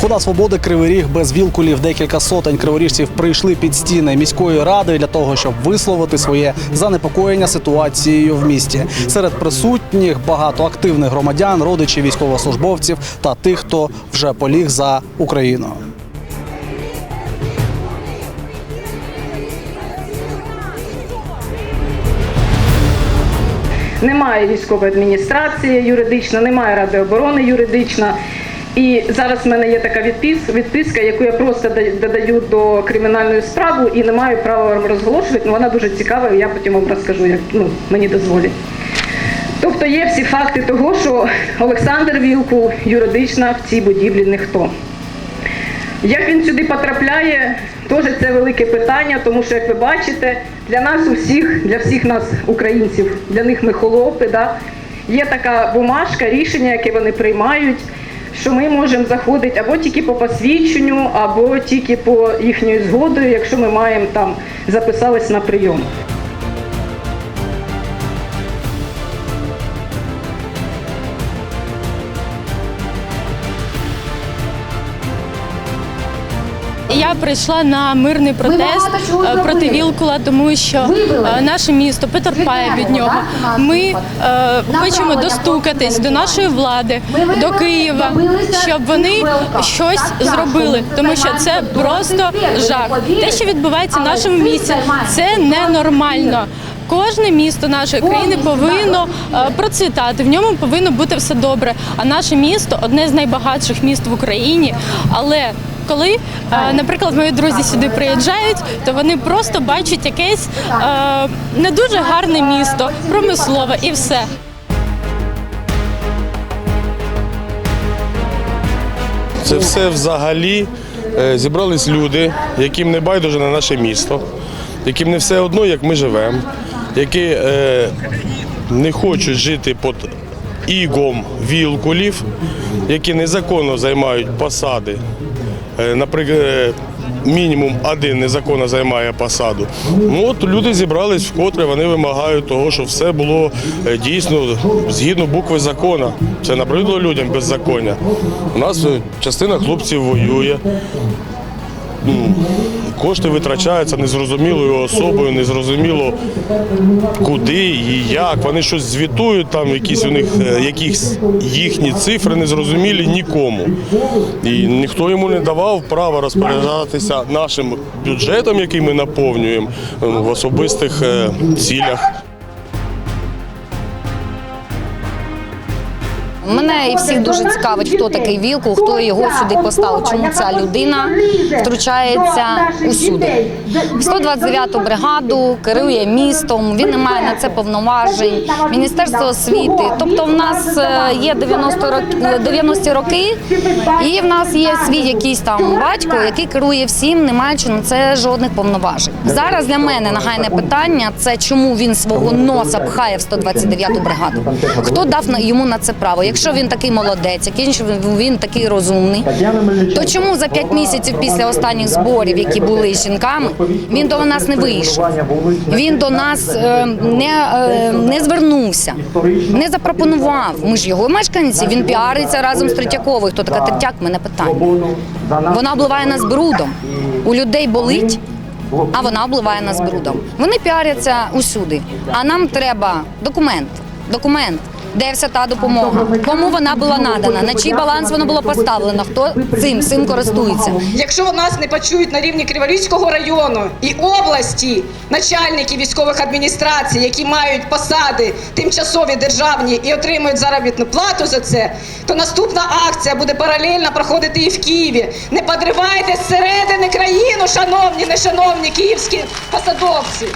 Хода свободи Кривий Ріг без вілкулів. Декілька сотень криворіжців прийшли під стіни міської ради для того, щоб висловити своє занепокоєння ситуацією в місті. Серед присутніх багато активних громадян, родичів військовослужбовців та тих, хто вже поліг за Україну. Немає військової адміністрації юридично, немає ради оборони юридично. І зараз в мене є така відпис, відписка, яку я просто додаю до кримінальної справи і не маю права вам розголошувати. але Вона дуже цікава, і я потім вам розкажу, як ну, мені дозволять. Тобто є всі факти того, що Олександр Вілкул юридично в цій будівлі ніхто. Як він сюди потрапляє, теж це велике питання, тому що, як ви бачите, для нас усіх, для всіх нас, українців, для них ми холопи, да? є така бумажка, рішення, яке вони приймають, що ми можемо заходити або тільки по посвідченню, або тільки по їхньою згодою, якщо ми маємо там записались на прийом. Я прийшла на мирний протест е, проти. Вілкула, тому що е, наше місто потерпає від нього. Ми е, хочемо достукатись до нашої влади, до Києва, щоб вони щось зробили, тому що це просто жах. Те, що відбувається в нашому місті, це ненормально. Кожне місто нашої країни повинно процвітати, в ньому повинно бути все добре. А наше місто одне з найбагатших міст в Україні. Але коли, е, наприклад, мої друзі сюди приїжджають, то вони просто бачать якесь е, не дуже гарне місто, промислове і все. Це все взагалі е, зібрались люди, яким не байдуже на наше місто, яким не все одно, як ми живемо, які не хочуть жити під ігом вілкулів, які незаконно займають посади. Е, Наприклад, е, мінімум один незаконно займає посаду. Ну, от люди зібрались вкотре, вони вимагають того, щоб все було е, дійсно згідно букви закону. Це набридло людям беззаконня. У нас частина хлопців воює. Ну, Кошти витрачаються незрозумілою особою, незрозуміло куди і як. Вони щось звітують, там якісь у них е, якісь їхні цифри незрозумілі нікому. І ніхто йому не давав права розпоряджатися нашим бюджетом, який ми наповнюємо е, в особистих е, цілях. Мене і всіх дуже цікавить, хто такий Вілкул, хто його сюди поставив, чому ця людина втручається усюди. 129-ту бригаду керує містом, він не має на це повноважень. Міністерство освіти. Тобто, в нас е, є 90 роки, 90-ті роки, і в нас є свій якийсь там батько, який керує всім, не маючи на це жодних повноважень. Зараз для мене нагайне питання це чому він свого носа пхає в 129-ту бригаду. Хто дав йому на це право? Якщо він такий молодець, якщо він- такий розумний, то чому за 5 місяців після останніх зборів, які були з жінками, він до нас не вийшов? Він до нас е, не, е, не звернувся, не запропонував. Ми ж його мешканці. Він піариться разом з Третьяковою. Хто така Третяк? Мене питання. Вона обливає нас брудом. У людей болить. А вона обливає нас брудом. Вони піаряться усюди. А нам треба документ. Документ. Де вся та допомога? Кому вона була надана? На чий баланс воно було поставлено? Хто цим цим користується? Якщо нас не почують на рівні Криворізького району і області начальники військових адміністрацій, які мають посади тимчасові державні і отримують заробітну плату за це, то наступна акція буде паралельно проходити і в Києві. Не подривайте зсередини країну, шановні, нешановні київські посадовці.